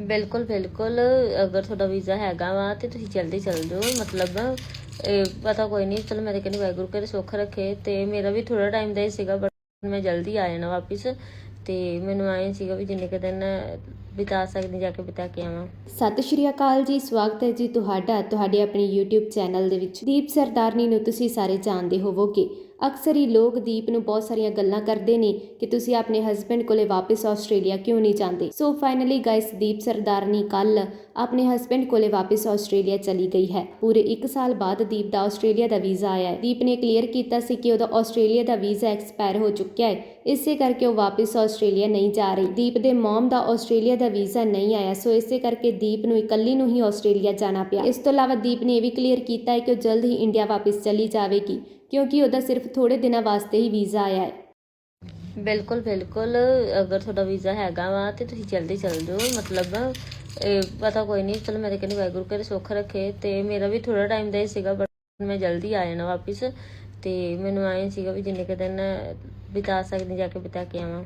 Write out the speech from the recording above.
ਬਿਲਕੁਲ ਬਿਲਕੁਲ। ਅਗਰ ਤੁਹਾਡਾ ਵੀਜ਼ਾ ਹੈਗਾ ਵਾ ਤੇ ਤੁਸੀਂ ਜਲਦੀ ਚੱਲ ਜਾਓ। ਮਤਲਬ, ਇਹ ਪਤਾ ਕੋਈ ਨਹੀਂ ਚਲੋ ਮੈਂ ਤਾਂ ਕਹਿੰਦੀ ਵਾਹਿਗੁਰੂ ਕਰੇ ਸੁੱਖ ਰੱਖੇ ਤੇ ਮੇਰਾ ਵੀ ਥੋੜਾ ਟਾਈਮ ਦਾ ਹੀ ਸੀਗਾ ਬਟ ਮੈਂ ਜਲਦੀ ਆ ਜਾਣਾ ਵਾਪਿਸ ਤੇ ਮੈਨੂੰ ਆਏ ਸੀਗਾ ਵੀ ਜਿੰਨੇ ਕੁ ਦਿਨ ਬਿਤਾ ਸਕਦੀ ਜਾ ਕੇ ਬਿਤਾ ਕੇ ਆਵਾਂ। ਸਤਿ ਸ਼੍ਰੀ ਅਕਾਲ ਜੀ, ਸਵਾਗਤ ਹੈ ਜੀ ਤੁਹਾਡਾ, ਤੁਹਾਡੇ ਆਪਣੇ YouTube ਚੈਨਲ ਦੇ ਵਿੱਚ। ਦੀਪ ਸਰਦਾਰਨੀ ਨੂੰ ਤੁਸੀਂ ਸਾਰੇ ਜਾਣਦੇ ਹੋਵੋਗੇ। ਅਕਸਰ ਹੀ ਲੋਕ ਦੀਪ ਨੂੰ ਬਹੁਤ ਸਾਰੀਆਂ ਗੱਲਾਂ ਕਰਦੇ ਨੇ ਕਿ ਤੁਸੀਂ ਆਪਣੇ ਹਸਬੰਡ ਕੋਲੇ ਵਾਪਸ ਆਸਟ੍ਰੇਲੀਆ ਕਿਉਂ ਨਹੀਂ ਜਾਂਦੇ? ਸੋ ਫਾਈਨਲੀ ਗਾਇਸ ਦੀਪ ਸਰਦਾਰਨੀ ਕੱਲ ਆਪਣੇ ਹਸਬੰਡ ਕੋਲੇ ਵਾਪਸ ਆਸਟ੍ਰੇਲੀਆ ਚਲੀ ਗਈ ਹੈ। ਪੂਰੇ 1 ਸਾਲ ਬਾਅਦ ਦੀਪ ਦਾ ਆਸਟ੍ਰੇਲੀਆ ਦਾ ਵੀਜ਼ਾ ਆਇਆ ਹੈ। ਦੀਪ ਨੇ ਕਲੀਅਰ ਕੀਤਾ ਸੀ ਕਿ ਉਹਦਾ ਆਸਟ੍ਰੇਲੀਆ ਦਾ ਵੀਜ਼ਾ ਐਕਸਪਾਇਰ ਹੋ ਚੁੱਕਿਆ ਹੈ। ਇਸੇ ਕਰਕੇ ਉਹ ਵਾਪਸ ਆਸਟ੍ਰੇਲੀਆ ਨਹੀਂ ਜਾ ਰਹੀ। ਦੀਪ ਦੇ ਮਮ ਦਾ ਆਸਟ੍ਰੇਲੀਆ ਦਾ ਵੀਜ਼ਾ ਨਹੀਂ ਆਇਆ ਸੋ ਇਸੇ ਕਰਕੇ ਦੀਪ ਨੂੰ ਇਕੱਲੀ ਨੂੰ ਹੀ ਆਸਟ੍ਰੇਲੀਆ ਜਾਣਾ ਪਿਆ। ਇਸ ਤੋਂ ਇਲਾਵਾ ਦੀਪ ਨੇ ਇਹ ਵੀ ਕਲੀਅਰ ਕੀਤਾ ਹੈ ਕਿ ਉਹ ਜਲਦ ਹੀ ਇੰਡੀਆ ਵਾਪਸ ਚਲੀ ਜਾਵੇਗੀ, ਕਿਉਂਕਿ ਉਹਦਾ ਸਿਰਫ ਥੋੜੇ ਦਿਨਾਂ ਵਾਸਤੇ ਹੀ ਵੀਜ਼ਾ ਆਇਆ ਹੈ। ਬਿਲਕੁਲ ਬਿਲਕੁਲ। ਅਗਰ ਤੁਹਾਡਾ ਵੀਜ਼ਾ ਹੈਗਾ ਵਾ ਤੇ ਤੁਸੀਂ ਜਲਦੀ ਚੱਲ ਜਾਓ, ਮਤਲਬ, ਇਹ ਪਤਾ ਕੋਈ ਨਹੀਂ, ਚਲੋ ਮੈਂ ਤਾਂ ਕਹਿੰਦੀ ਵਾਹਿਗੁਰੂ ਕਰੇ ਸੁੱਖ ਰੱਖੇ ਤੇ ਮੇਰਾ ਵੀ ਥੋੜਾ ਟਾਈਮ ਦਾ ਹੀ ਸੀਗਾ ਬਟ ਮੈਂ ਜਲਦੀ ਆ ਜਾਣਾ ਵਾਪਿਸ ਤੇ ਮੈਨੂੰ ਆਏ ਸੀਗਾ ਵੀ ਜਿੰਨੇ ਕੁ ਦਿਨ ਬਿਤਾ ਸਕਦੀ, ਜਾ ਕੇ ਬਿਤਾ ਕੇ ਆਵਾਂ।